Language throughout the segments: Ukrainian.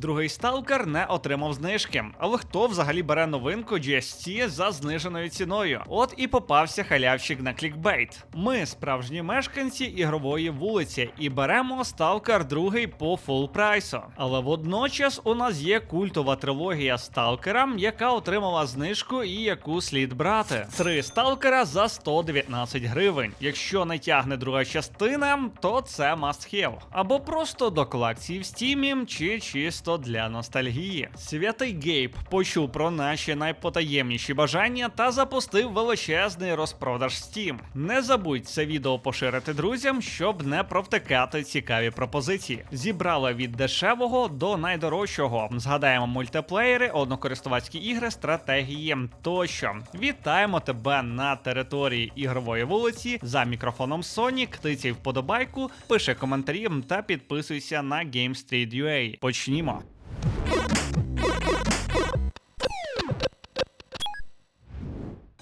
Другий сталкер не отримав знижки. Але хто взагалі бере новинку GST за зниженою ціною? От і попався халявщик на клікбейт. Ми справжні мешканці ігрової вулиці і беремо сталкер другий по фул прайсу. Але водночас у нас є культова трилогія сталкера, яка отримала знижку і яку слід брати. Три сталкера за 119 гривень. Якщо не тягне друга частина, то це must have. Або просто до колекції в стімі, чи чисто для ностальгії. Святий Гейб почув про наші найпотаємніші бажання та запустив величезний розпродаж Steam. Не забудь це відео поширити друзям, щоб не провтикати цікаві пропозиції. Зібрали від дешевого до найдорожчого. Згадаємо мультиплеєри, однокористувацькі ігри, стратегії тощо. Вітаємо тебе на території ігрової вулиці за мікрофоном Sonic. Тицяй вподобайку, пиши коментарі та підписуйся на GameStreet.ua. Почнімо.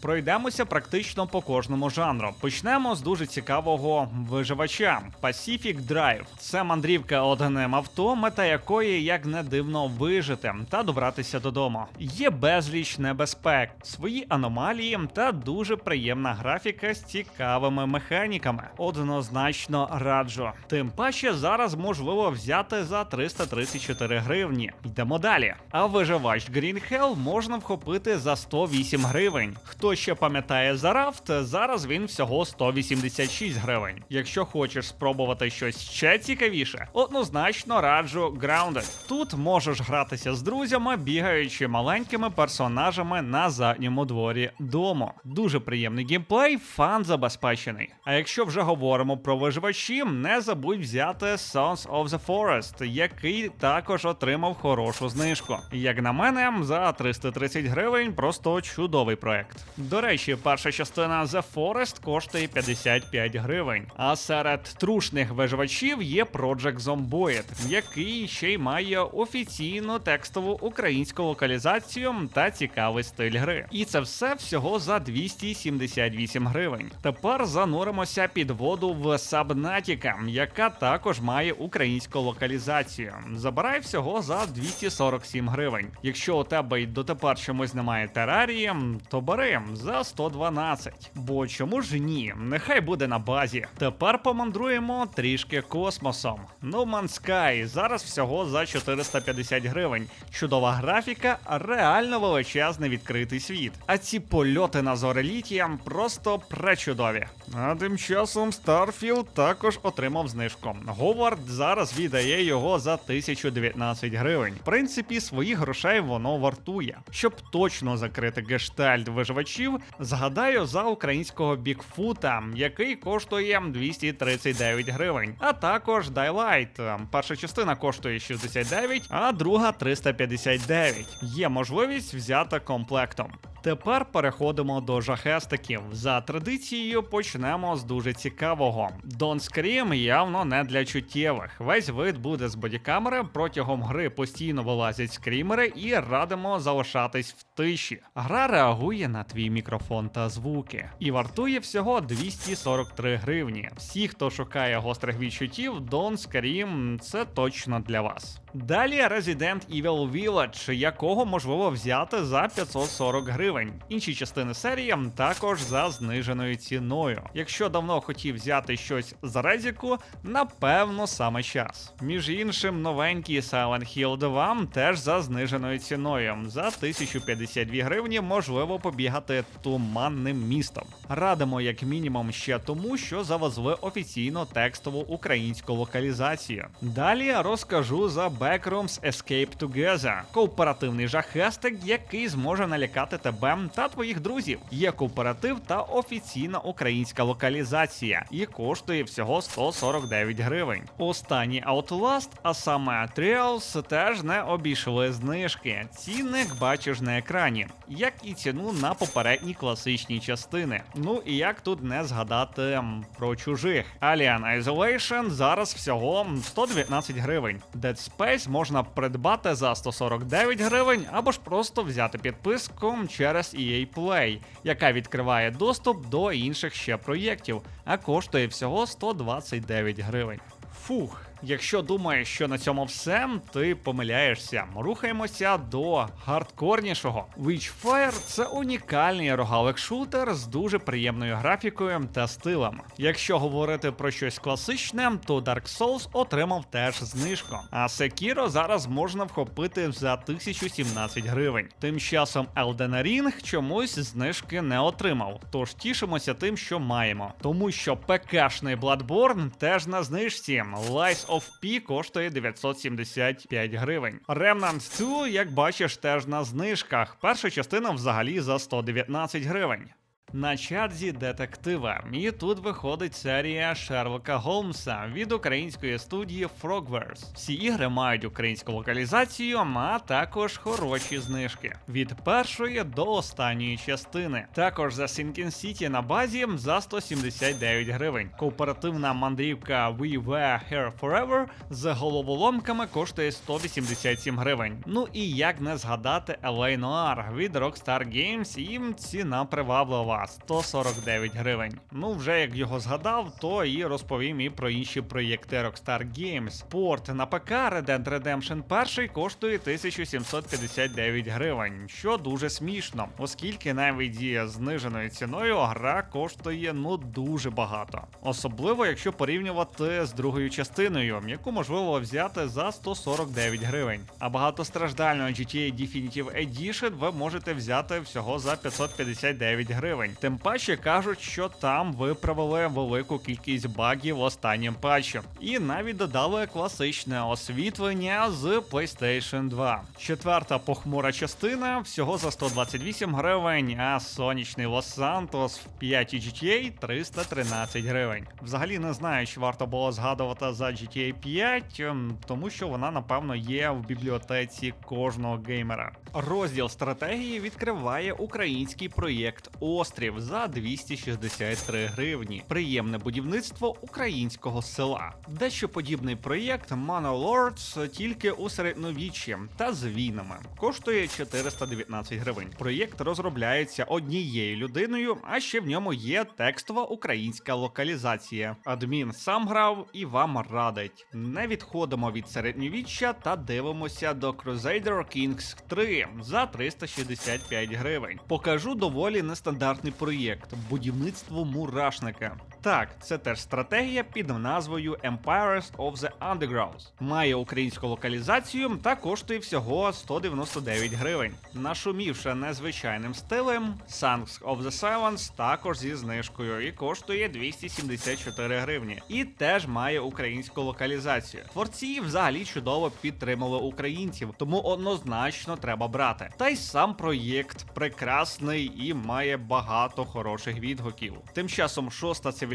Пройдемося практично по кожному жанру. Почнемо з дуже цікавого виживача Pacific Drive. Це мандрівка одним авто, мета якої, як не дивно, вижити та добратися додому. Є безліч небезпек, свої аномалії та дуже приємна графіка з цікавими механіками. Однозначно раджу. Тим паче зараз можливо взяти за 334 гривні. Йдемо далі. А виживач Green Hell можна вхопити за 108 гривень. Хто ще пам'ятає за рафт, зараз він всього 186 гривень. Якщо хочеш спробувати щось ще цікавіше, однозначно раджу Grounded. Тут можеш гратися з друзями, бігаючи маленькими персонажами на задньому дворі дому. Дуже приємний геймплей, фан забезпечений. А якщо вже говоримо про виживачі, не забудь взяти Sons of the Forest, який також отримав хорошу знижку. Як на мене, за 330 гривень просто чудовий проект. До речі, перша частина The Forest коштує 55 гривень. А серед трушних виживачів є Project Zomboid, який ще й має офіційну текстову українську локалізацію та цікавий стиль гри. І це все всього за 278 гривень. Тепер зануримося під воду в Subnautica, яка також має українську локалізацію. Забирай всього за 247 гривень. Якщо у тебе й дотепер чомусь немає терарії, то бери за 112. Бо чому ж ні? Нехай буде на базі. Тепер помандруємо трішки космосом. No Man's Sky зараз всього за 450 гривень. Чудова графіка, реально величезний відкритий світ. А ці польоти на зореліті просто пречудові. А тим часом Starfield також отримав знижку. Говард зараз віддає його за 1019 гривень. В принципі, своїх грошей воно вартує. Щоб точно закрити гештальт виживачів, згадаю за українського Бікфута, який коштує 239 гривень. А також Daylight. Перша частина коштує 69, а друга 359. Є можливість взяти комплектом. Тепер переходимо до жахестиків. За традицією почнемо з дуже цікавого. Don't Scream явно не для чуттєвих. Весь вид буде з бодікамери. Протягом гри постійно вилазять скрімери і радимо залишатись в тиші. Гра реагує на твій мікрофон та звуки. І вартує всього 243 гривні. Всі, хто шукає гострих відчуттів, Don't Scream – це точно для вас. Далі Resident Evil Village, якого можливо взяти за 540 гривень. Інші частини серії також за зниженою ціною. Якщо давно хотів взяти щось з Резіку, напевно саме час. Між іншим, новенький Silent Hill 2 теж за зниженою ціною. За 1052 гривні можливо побігати туманним містом. Радимо як мінімум ще тому, що завезли офіційно текстову українську локалізацію. Далі розкажу за Backrooms Escape Together, кооперативний жахестик, який зможе налякати тебе та твоїх друзів. Є кооператив та офіційна українська локалізація, і коштує всього 149 гривень. Останній Outlast, а саме Trials, теж не обійшли знижки. Цінник бачиш на екрані, як і ціну на попередні класичні частини. Ну і як тут не згадати про чужих. Alien Isolation зараз всього 119 гривень. Dead Space можна придбати за 149 гривень або ж просто взяти підписку через EA Play, яка відкриває доступ до інших ще проєктів, а коштує всього 129 гривень. Фух, Якщо думаєш, що на цьому все, ти помиляєшся. Рухаємося до хардкорнішого. Witchfire – це унікальний рогалик шутер з дуже приємною графікою та стилем. Якщо говорити про щось класичне, то Dark Souls отримав теж знижку. А Sekiro зараз можна вхопити за 1017 гривень. Тим часом Elden Ring чомусь знижки не отримав. Тож тішимося тим, що маємо. Тому що ПКшний Bloodborne теж на знижці. Lies of P коштує 975 гривень. Remnant 2, як бачиш, теж на знижках. Перша частина взагалі за 119 гривень. На чадзі детектива. І тут виходить серія Шерлока Голмса від української студії Frogwares. Всі ігри мають українську локалізацію, а також хороші знижки. Від першої до останньої частини. Також за Sinking City на базі за 179 гривень. Кооперативна мандрівка We Were Here Forever з головоломками коштує 187 гривень. Ну і як не згадати LA Noir від Rockstar Games, їм ціна приваблива. 149 гривень. Ну, вже як його згадав, то і розповім і про інші проєкти Rockstar Games. Порт на ПК Red Dead Redemption 1 коштує 1759 гривень, що дуже смішно, оскільки навіть зі зниженою ціною гра коштує ну дуже багато. Особливо, якщо порівнювати з другою частиною, яку можливо взяти за 149 гривень. А багатостраждального GTA Definitive Edition ви можете взяти всього за 559 гривень. Тим паче кажуть, що там виправили велику кількість багів останнім патчем. І навіть додали класичне освітлення з PlayStation 2. Четверта похмура частина всього за 128 гривень, а сонячний Лос-Сантос в 5 GTA 313 гривень. Взагалі не знаю, чи варто було згадувати за GTA 5, ем, тому що вона, напевно, є в бібліотеці кожного геймера. Розділ стратегії відкриває український проєкт Острів за 263 гривні. Приємне будівництво українського села. Дещо подібний проєкт Manor Lords тільки у середньовіччі та з війнами. Коштує 419 гривень. Проєкт розробляється однією людиною, а ще в ньому є текстова українська локалізація. Адмін сам грав і вам радить. Не відходимо від середньовіччя та дивимося до Crusader Kings 3 за 365 гривень. Покажу доволі нестандартний проєкт будівництво мурашника. Так, це теж стратегія під назвою Empires of the Underground. Має українську локалізацію та коштує всього 199 гривень. Нашумівши незвичайним стилем, Songs of the Silence також зі знижкою і коштує 274 гривні. І теж має українську локалізацію. Творці взагалі чудово підтримали українців, тому однозначно треба брати. Та й сам проєкт прекрасний і має багато хороших відгуків. Тим часом шоста цивілізація,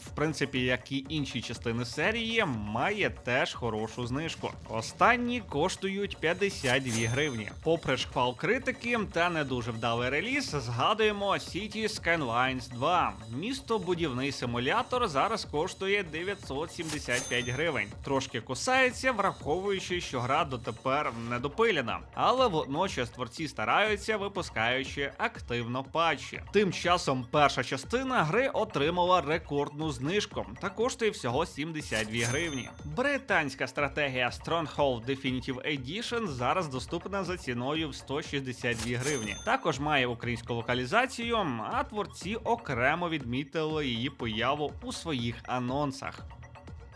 в принципі, як і інші частини серії, має теж хорошу знижку. Останні коштують 52 гривні. Попри шквал критики та не дуже вдалий реліз, згадуємо City Skylines 2. Містобудівний симулятор зараз коштує 975 гривень. Трошки кусається, враховуючи, що гра дотепер не допилена. Але водночас творці стараються, випускаючи активно патчі. Тим часом перша частина гри отримала рекордну знижку та коштує всього 72 гривні. Британська стратегія Stronghold Definitive Edition зараз доступна за ціною в 162 гривні. Також має українську локалізацію, а творці окремо відмітили її появу у своїх анонсах.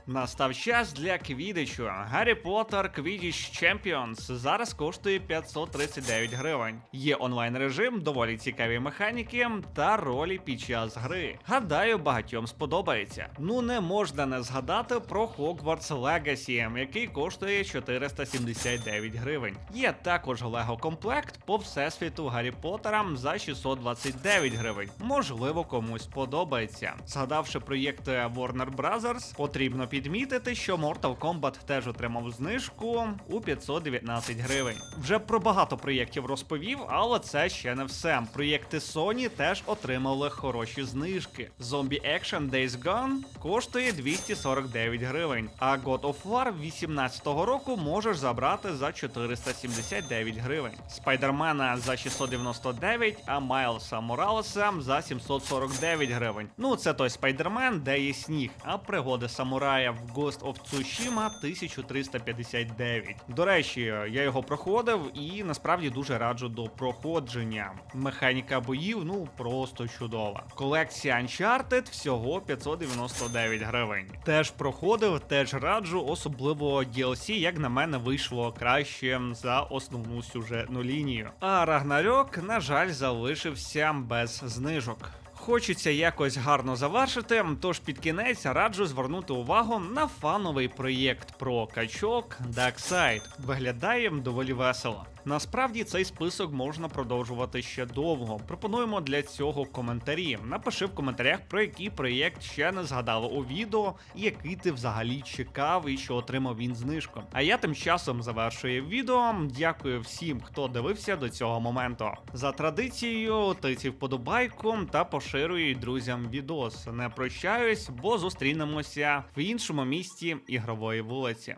Настав час для квідичу. Гаррі Поттер Quidditch Champions зараз коштує 539 гривень. Є онлайн режим, доволі цікаві механіки та ролі під час гри. Гадаю, багатьом сподобається. Ну не можна не згадати про Hogwarts Legacy, який коштує 479 гривень. Є також Лего комплект по всесвіту Гаррі Поттера за 629 гривень. Можливо, комусь подобається. Згадавши проєкти Warner Brothers, потрібно підмітити, що Mortal Kombat теж отримав знижку у 519 гривень. Вже про багато проєктів розповів, але це ще не все. Проєкти Sony теж отримали хороші знижки. Zombie Action Days Gone коштує 249 гривень, а God of War 18 року можеш забрати за 479 гривень. Спайдермена за 699, а Майлса Моралеса за 749 гривень. Ну, це той спайдермен, де є сніг, а пригоди самурая виглядає в Ghost of Tsushima 1359. До речі, я його проходив і насправді дуже раджу до проходження. Механіка боїв ну просто чудова. Колекція Uncharted всього 599 гривень. Теж проходив, теж раджу, особливо DLC, як на мене, вийшло краще за основну сюжетну лінію. А Рагнарьок, на жаль, залишився без знижок. Хочеться якось гарно завершити, тож під кінець раджу звернути увагу на фановий проєкт про качок Darkside. Виглядає доволі весело. Насправді цей список можна продовжувати ще довго. Пропонуємо для цього коментарі. Напиши в коментарях, про який проєкт ще не згадали у відео, і який ти взагалі чекав і що отримав він знижку. А я тим часом завершую відео. Дякую всім, хто дивився до цього моменту. За традицією, тиці вподобайку та поширюй друзям відос. Не прощаюсь, бо зустрінемося в іншому місті ігрової вулиці.